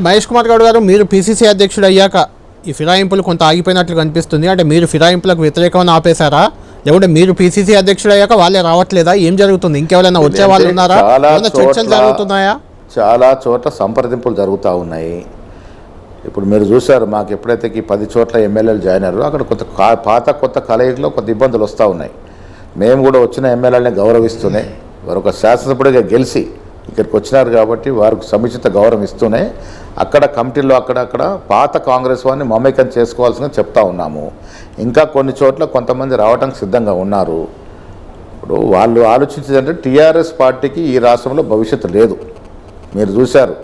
మహేష్ కుమార్ గౌడ్ గారు మీరు పిసిసి అధ్యక్షుడు అయ్యాక ఈ ఫిరాయింపులు కొంత ఆగిపోయినట్లు కనిపిస్తుంది. అంటే మీరు ఫిరాయింపులకు వ్యతిరేకమని ఆపేశారా? లేకుంటే మీరు పిసిసి అధ్యక్షుడు అయ్యాక వాళ్ళే రావట్లేదా? ఏం జరుగుతుంది? ఇంకెవరైనా వచ్చే వాళ్ళు ఉన్నారా? చర్చలు చోట్ల- జరుగుతున్నాయా? చాలా చోట్ల సంప్రదింపులు జరుగుతూ ఉన్నాయి. ఇప్పుడు మీరు చూశారు మాకు ఎప్పుడైతే ఈ పది చోట్ల ఎమ్మెల్యేలు జాయిన్ అయ్యారో అక్కడ కొంత పాత కొత్త కలయికలో కొంత ఇబ్బందులు వస్తూ ఉన్నాయి. మేము కూడా వచ్చిన ఎమ్మెల్యేలని గౌరవిస్తూనే వారు ఒక శాసనసభ్యుడిగా గెలిచి ఇక్కడికి వచ్చినారు కాబట్టి వారికి సముచిత గౌరవం ఇస్తూనే అక్కడ కమిటీల్లో అక్కడక్కడ పాత కాంగ్రెస్ వారిని మమేకం చేసుకోవాల్సిందిగా చెప్తా ఉన్నాము. ఇంకా కొన్ని చోట్ల కొంతమంది రావడానికి సిద్ధంగా ఉన్నారు. ఇప్పుడు వాళ్ళు ఆలోచించేదంటే టీఆర్ఎస్ పార్టీకి ఈ రాష్ట్రంలో భవిష్యత్తు లేదు. మీరు చూశారు.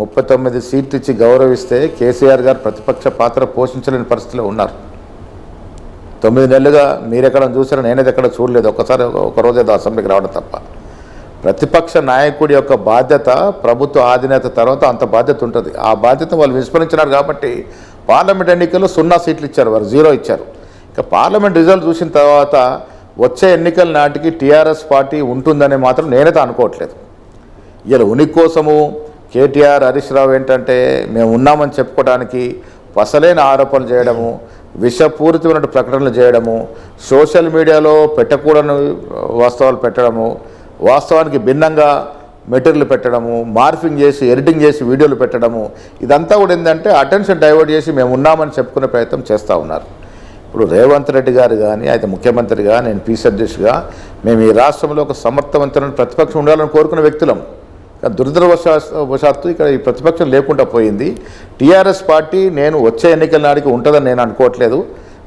ముప్పై తొమ్మిది సీట్లు ఇచ్చి గౌరవిస్తే కేసీఆర్ గారు ప్రతిపక్ష పాత్ర పోషించలేని పరిస్థితిలో ఉన్నారు. తొమ్మిది నెలలుగా మీరెక్కడ చూసారో నేనేది ఎక్కడ చూడలేదు. ఒక్కసారి ఒక ఏదో అసెంబ్లీకి రావడం తప్ప. ప్రతిపక్ష నాయకుడి యొక్క బాధ్యత ప్రభుత్వ ఆధినేత తర్వాత అంత బాధ్యత ఉంటుంది. ఆ బాధ్యత వాళ్ళు విస్మరించినారు కాబట్టి పార్లమెంట్ ఎన్నికల్లో సున్నా సీట్లు ఇచ్చారు వారు జీరో ఇచ్చారు. ఇక పార్లమెంట్ రిజల్ట్ చూసిన తర్వాత వచ్చే ఎన్నికల నాటికి టీఆర్ఎస్ పార్టీ ఉంటుందని మాత్రం నేనైతే అనుకోవట్లేదు. ఇలా ఉనికి కోసము కేటీఆర్ హరీష్ రావు ఏంటంటే మేము ఉన్నామని చెప్పుకోవడానికి పసలేని ఆరోపణలు చేయడము విషపూరితమైన ప్రకటనలు చేయడము సోషల్ మీడియాలో పెట్టకూడని వాస్తవాలు పెట్టడము వాస్తవానికి భిన్నంగా మెటీరియల్ పెట్టడము మార్ఫింగ్ చేసి ఎడిటింగ్ చేసి వీడియోలు పెట్టడము ఇదంతా కూడా ఏంటంటే అటెన్షన్ డైవర్ట్ చేసి మేము ఉన్నామని చెప్పుకునే ప్రయత్నం చేస్తూ ఉన్నారు. ఇప్పుడు రేవంత్ రెడ్డి గారు కానీ అయితే ముఖ్యమంత్రిగా నేను పీసీ అధ్యక్షుడిగా మేము ఈ రాష్ట్రంలో ఒక సమర్థవంతమైన ప్రతిపక్షం ఉండాలని కోరుకున్న వ్యక్తులం. కానీ దురదృష్టవశాత్తు ఇక్కడ ఈ ప్రతిపక్షం లేకుండా పోయింది. టీఆర్ఎస్ పార్టీ నేను వచ్చే ఎన్నికల నాటికి ఉంటుందని నేను అనుకోవట్లేదు.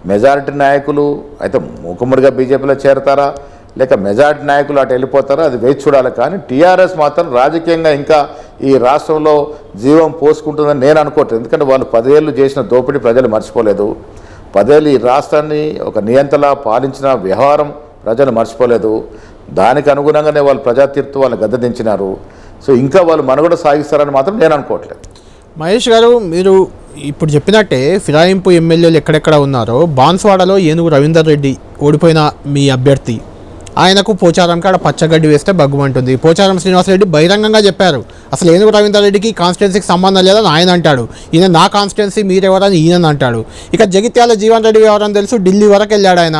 మెజారిటీ నాయకులు అయితే మూకుమ్మడిగా బీజేపీలో చేరతారా? లేక మెజార్టీ నాయకులు అటు వెళ్ళిపోతారో అది వేచి చూడాలి. కానీ టీఆర్ఎస్ మాత్రం రాజకీయంగా ఇంకా ఈ రాష్ట్రంలో జీవం పోసుకుంటుందని నేను అనుకోవట్లేదు. ఎందుకంటే వాళ్ళు పదేళ్ళు చేసిన దోపిడీ ప్రజలు మర్చిపోలేదు. పదేళ్ళు ఈ రాష్ట్రాన్ని ఒక నియంతలా పాలించిన వ్యవహారం ప్రజలు మర్చిపోలేదు. దానికి అనుగుణంగానే వాళ్ళు ప్రజాతీర్పు వాళ్ళు గద్దదించినారు. సో ఇంకా వాళ్ళు మనుగడ సాగిస్తారని మాత్రం నేను అనుకోవట్లేదు. మహేష్ గారు మీరు ఇప్పుడు చెప్పినట్టే ఫిరాయింపు ఎమ్మెల్యేలు ఎక్కడెక్కడ ఉన్నారో బాన్స్వాడలో ఏనుగు రవీందర్ రెడ్డి ఓడిపోయిన మీ అభ్యర్థి. ఆయనకు పోచారం కాడ పచ్చగడ్డి వేస్తే బగ్గుమంటుంది. పోచారం శ్రీనివాసరెడ్డి బహిరంగంగా చెప్పారు. అసలు ఏనుగు రవీంద్రారెడ్డికి కాన్స్టిట్యున్సీకి సంబంధం లేదని ఆయన అంటాడు. ఈయన నా కాన్స్టిట్యున్సీ మీరెవరని ఈయన అంటాడు. ఇక జగిత్యాల జీవన్ రెడ్డి ఎవరని తెలుసు ఢిల్లీ వరకు వెళ్ళాడు ఆయన.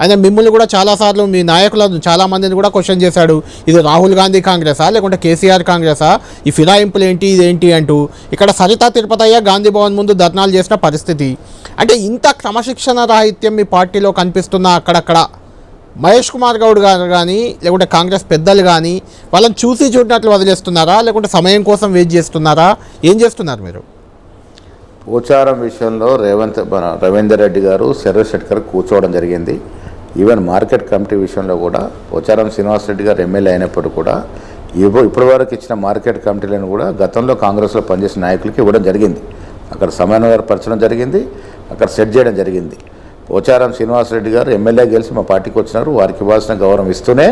ఆయన మిమ్మల్ని కూడా చాలాసార్లు మీ నాయకులను చాలామందిని కూడా క్వశ్చన్ చేశాడు. ఇది రాహుల్ గాంధీ కాంగ్రెసా లేకుంటే కేసీఆర్ కాంగ్రెసా? ఈ ఫిరాయింపులు ఏంటి ఇదేంటి అంటూ. ఇక్కడ సరితా తిరుపతయ్య గాంధీ భవన్ ముందు ధర్నాలు చేసిన పరిస్థితి. అంటే ఇంత క్రమశిక్షణ రాహిత్యం మీ పార్టీలో కనిపిస్తున్న అక్కడక్కడ? మహేష్ కుమార్ గౌడ్ గారు కానీ లేకుంటే కాంగ్రెస్ పెద్దలు కానీ వాళ్ళని చూసి చూడనట్లు వదిలేస్తున్నారా? లేకుంటే సమయం కోసం వెయిట్ చేస్తున్నారా? ఏం చేస్తున్నారు మీరు? పోచారం విషయంలో రేవంత్ మన రవీందర్ రెడ్డి గారు శరత్ కూర్చోవడం జరిగింది. ఈవెన్ మార్కెట్ కమిటీ విషయంలో కూడా పోచారం శ్రీనివాస్ రెడ్డి గారు ఎమ్మెల్యే అయినప్పుడు కూడా ఇవ్వ ఇప్పటి వరకు ఇచ్చిన మార్కెట్ కమిటీలను కూడా గతంలో కాంగ్రెస్లో పనిచేసిన నాయకులకి ఇవ్వడం జరిగింది. అక్కడ సమన్వయపరచడం జరిగింది. అక్కడ సెట్ చేయడం జరిగింది. పోచారం శ్రీనివాసరెడ్డి గారు ఎమ్మెల్యే గెలిచి మా పార్టీకి వచ్చినారు. వారికి ఇవ్వాల్సిన గౌరవం ఇస్తూనే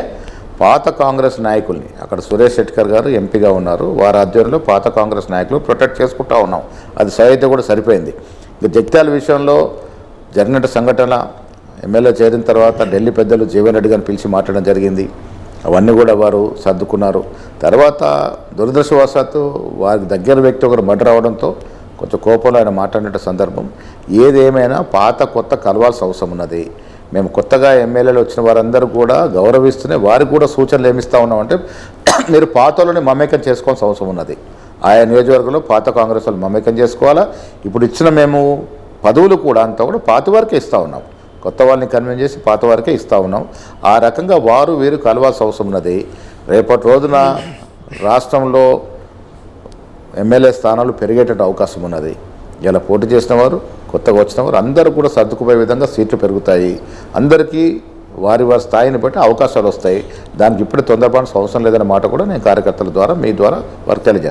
పాత కాంగ్రెస్ నాయకుల్ని అక్కడ సురేష్ శెట్కర్ గారు ఎంపీగా ఉన్నారు. వారి ఆధ్వర్యంలో పాత కాంగ్రెస్ నాయకులు ప్రొటెక్ట్ చేసుకుంటా ఉన్నాం. అది సైతే కూడా సరిపోయింది. ఇక జగిత్యాల విషయంలో జరిగినట్టు సంఘటన ఎమ్మెల్యే చేరిన తర్వాత ఢిల్లీ పెద్దలు జీవన్ రెడ్డి గారిని పిలిచి మాట్లాడడం జరిగింది. అవన్నీ కూడా వారు సర్దుకున్నారు. తర్వాత దురదృష్టవశాత్తు వారికి దగ్గర వ్యక్తి ఒకరు మర్డర్ అవడంతో కొంచెం కోపంలో ఆయన మాట్లాడిన సందర్భం. ఏదేమైనా పాత కొత్త కలవాల్సిన అవసరం ఉన్నది. మేము కొత్తగా ఎమ్మెల్యేలు వచ్చిన వారందరూ కూడా గౌరవిస్తూనే వారికి కూడా సూచనలు ఏమిస్తూ ఉన్నామంటే మీరు పాతలోనే మమేకం చేసుకోవాల్సిన అవసరం ఉన్నది. ఆయా నియోజకవర్గంలో పాత కాంగ్రెస్ వాళ్ళు మమేకం చేసుకోవాలా? ఇప్పుడు ఇచ్చిన మేము పదవులు కూడా అంతా కూడా పాత వారికే ఇస్తూ ఉన్నాం. కొత్త వాళ్ళని కన్విన్స్ చేసి పాత వారికే ఇస్తూ ఉన్నాం. ఆ రకంగా వారు వీరు కలవాల్సిన అవసరం ఉన్నది. రేపటి రోజున రాష్ట్రంలో ఎమ్మెల్యే స్థానాలు పెరిగేటట్టు అవకాశం ఉన్నది. ఇలా పోటీ చేసిన వారు కొత్తగా వచ్చిన వారు అందరూ కూడా సర్దుకుపోయే విధంగా సీట్లు పెరుగుతాయి. అందరికీ వారి వారి స్థాయిని బట్టి అవకాశాలు వస్తాయి. దానికి ఇప్పుడే తొందరపాటు అవసరం లేదనే మాట కూడా నేను కార్యకర్తల ద్వారా మీ ద్వారా వారికి తెలియజేస్తాను